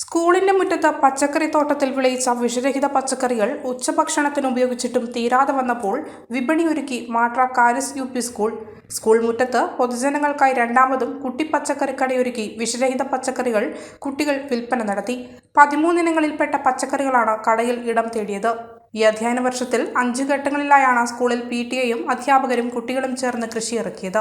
സ്കൂളിന്റെ മുറ്റത്ത് പച്ചക്കറി തോട്ടത്തിൽ വിളയിച്ച വിഷരഹിത പച്ചക്കറികൾ ഉച്ചഭക്ഷണത്തിന് ഉപയോഗിച്ചിട്ടും തീരാതെ വന്നപ്പോൾ വിപണി ഒരുക്കി മാട്ര കാരിസ് യു പി സ്കൂൾ. സ്കൂൾ മുറ്റത്ത് പൊതുജനങ്ങൾക്കായി രണ്ടാമതും കുട്ടി പച്ചക്കറി കടയൊരുക്കി വിഷരഹിത പച്ചക്കറികൾ കുട്ടികൾ വിൽപ്പന നടത്തി. പതിമൂന്നിനങ്ങളിൽപ്പെട്ട പച്ചക്കറികളാണ് കടയിൽ ഇടം തേടിയത്. ഈ അധ്യയന വർഷത്തിൽ അഞ്ച് ഘട്ടങ്ങളിലായാണ് സ്കൂളിൽ പി ടി എയും അധ്യാപകരും കുട്ടികളും ചേർന്ന് കൃഷി ഇറക്കിയത്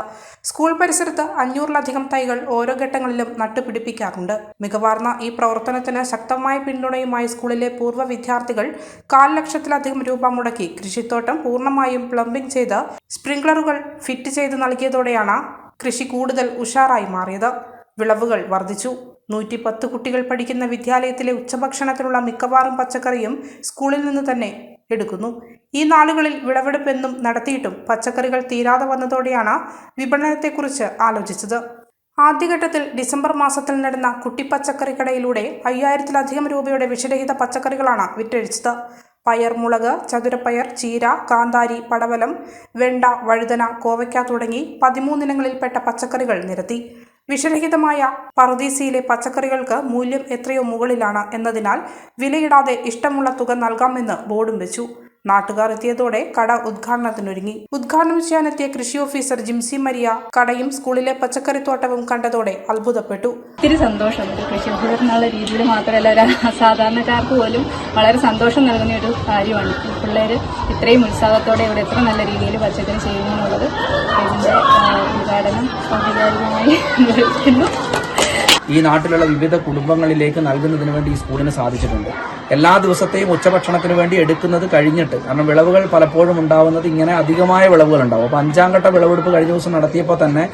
സ്കൂൾ പരിസരത്ത് അഞ്ഞൂറിലധികം തൈകൾ ഓരോ ഘട്ടങ്ങളിലും നട്ടുപിടിപ്പിക്കാറുണ്ട്. മികവാർന്ന ഈ പ്രവർത്തനത്തിന് ശക്തമായ പിന്തുണയുമായി സ്കൂളിലെ പൂർവ വിദ്യാർത്ഥികൾ കാൽ ലക്ഷത്തിലധികം രൂപ മുടക്കി കൃഷിത്തോട്ടം പൂർണമായും പ്ലംബിംഗ് ചെയ്ത് സ്പ്രിംഗ്ലറുകൾ ഫിറ്റ് ചെയ്ത് നൽകിയതോടെയാണ് കൃഷി കൂടുതൽ ഉഷാറായി മാറിയത്. വിളവുകൾ വർദ്ധിച്ചു. നൂറ്റി പത്ത് കുട്ടികൾ പഠിക്കുന്ന വിദ്യാലയത്തിലെ ഉച്ചഭക്ഷണത്തിനുള്ള മിക്കവാറും പച്ചക്കറിയും സ്കൂളിൽ നിന്ന് തന്നെ എടുക്കുന്നു. ഈ നാളുകളിൽ വിളവെടുപ്പെന്നും നടത്തിയിട്ടും പച്ചക്കറികൾ തീരാതെ വന്നതോടെയാണ് വിപണനത്തെക്കുറിച്ച് ആലോചിച്ചത്. ആദ്യഘട്ടത്തിൽ ഡിസംബർ മാസത്തിൽ നടന്ന കുട്ടിപ്പച്ചക്കറി കടയിലൂടെ അയ്യായിരത്തിലധികം രൂപയുടെ വിഷരഹിത പച്ചക്കറികളാണ് വിറ്റഴിച്ചത്. പയർ മുളക് ചതുരപ്പയർ ചീര കാന്താരി പടവലം വെണ്ട വഴുതന കോവയ്ക്ക തുടങ്ങി പതിമൂന്നിനങ്ങളിൽപ്പെട്ട പച്ചക്കറികൾ നിരത്തി. വിഷരഹിതമായ പറുദീസയിലെ പച്ചക്കറികൾക്ക് മൂല്യം എത്രയോ മുകളിലാണ് എന്നതിനാൽ വിലയിടാതെ ഇഷ്ടമുള്ള തുക നൽകാമെന്ന് ബോർഡും വെച്ചു. നാട്ടുകാർ എത്തിയതോടെ കട ഉദ്ഘാടനത്തിനൊരുങ്ങി. ഉദ്ഘാടനം ചെയ്യാനെത്തിയ കൃഷി ഓഫീസർ ജിംസി മരിയ കടയും സ്കൂളിലെ പച്ചക്കറിത്തോട്ടവും കണ്ടതോടെ അത്ഭുതപ്പെട്ടു. ഒത്തിരി സന്തോഷം. കൃഷി ഓഫീസർ എന്നുള്ള രീതിയിൽ മാത്രമല്ല ഒരു സാധാരണക്കാർക്ക് പോലും വളരെ സന്തോഷം നൽകുന്ന ഒരു കാര്യമാണ് പിള്ളേർ ഇത്രയും ഉത്സാഹത്തോടെ ഇവിടെ എത്ര നല്ല രീതിയിൽ പച്ചക്കറി ചെയ്യുന്നു എന്നുള്ളത് ഇതിന്റെ ഉദ്ഘാടനം ഔപചാരികമായി നിർവഹിക്കുന്നു. ഈ നാട്ടിലുള്ള വിവിധ കുടുംബങ്ങളിലേക്ക് നൽകുന്നതിന് വേണ്ടി ഈ സ്കൂളിന് സാധിച്ചിട്ടുണ്ട്. എല്ലാ ദിവസത്തെയും ഉച്ചഭക്ഷണത്തിന് വേണ്ടി എടുക്കുന്നത് കഴിഞ്ഞിട്ട് കാരണം വിളവുകൾ പലപ്പോഴും ഉണ്ടാവുന്നത് ഇങ്ങനെ അധികമായ വിളവുകൾ ഉണ്ടാവും. അപ്പോൾ അഞ്ചാം ഘട്ട വിളവെടുപ്പ് കഴിഞ്ഞ ദിവസം നടത്തിയപ്പോൾ തന്നെ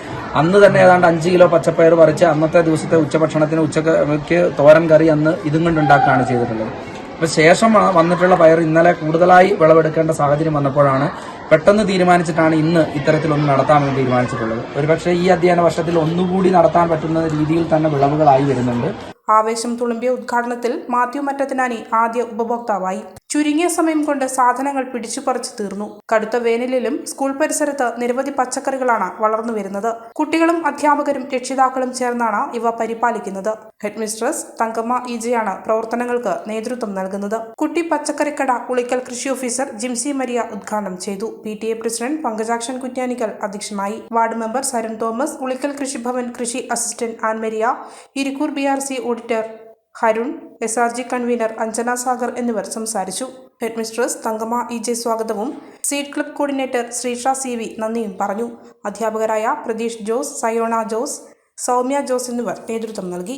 അന്ന് തന്നെ ഏതാണ്ട് അഞ്ച് കിലോ പച്ചപ്പയർ പറിച്ച് അന്നത്തെ ദിവസത്തെ ഉച്ചഭക്ഷണത്തിന് ഉച്ചയ്ക്ക് തോരൻ കറി അന്ന് ഇതും കൊണ്ടുണ്ടാക്കുകയാണ് ചെയ്തിട്ടുള്ളത്. അപ്പൊ ശേഷം വന്നിട്ടുള്ള പയർ ഇന്നലെ കൂടുതലായി വിളവെടുക്കേണ്ട സാഹചര്യം വന്നപ്പോഴാണ് പെട്ടെന്ന് തീരുമാനിച്ചിട്ടാണ് ഇന്ന് ഇത്തരത്തിലൊന്ന് നടത്താമെന്ന് തീരുമാനിച്ചിട്ടുള്ളത്. ഒരുപക്ഷെ ഈ അധ്യയന വർഷത്തിൽ ഒന്നുകൂടി നടത്താൻ പറ്റുന്ന രീതിയിൽ തന്നെ വിളവുകളായി വരുന്നുണ്ട്. ആവേശം തുളുമ്പിയ ഉദ്ഘാടനത്തിൽ മാത്യു മറ്റത്തിനാനി ആദ്യ ഉപഭോക്താവായി. ചുരുങ്ങിയ സമയം കൊണ്ട് സാധനങ്ങൾ പിടിച്ചു പറിച്ചു തീർന്നു. കടുത്ത വേനലിലും സ്കൂൾ പരിസരത്ത് നിരവധി പച്ചക്കറികളാണ് വളർന്നു വരുന്നത്. കുട്ടികളും അധ്യാപകരും രക്ഷിതാക്കളും ചേർന്നാണ് ഇവ പരിപാലിക്കുന്നത്. ഹെഡ്മിസ്ട്രസ് തങ്കമ്മ ഈജയാണ് പ്രവർത്തനങ്ങൾക്ക് നേതൃത്വം നൽകുന്നത്. കുട്ടി പച്ചക്കറിക്കട ഉളിക്കൽ കൃഷി ഓഫീസർ ജിംസി മരിയ ഉദ്ഘാടനം ചെയ്തു. P T A president Pankajakshan Kuttyanickal അധ്യക്ഷനായി. Ward member Saran Thomas Ulikkal Krishibhavan കൃഷി assistant Annmaria Irikkur B R C auditor Harun S R G convener Anjana Sagar എന്നിവർ സംസാരിച്ചു. ഹെഡ്മിസ്ട്രസ് തങ്കമ്മ ഇ ജെ സ്വാഗതവും. Seed club coordinator Sreesha C V നന്ദിയും പറഞ്ഞു. അധ്യാപകരായ പ്രതീഷ് ജോസ് സയോണ ജോസ് സൗമ്യ ജോസ് എന്നിവർ നേതൃത്വം നൽകി.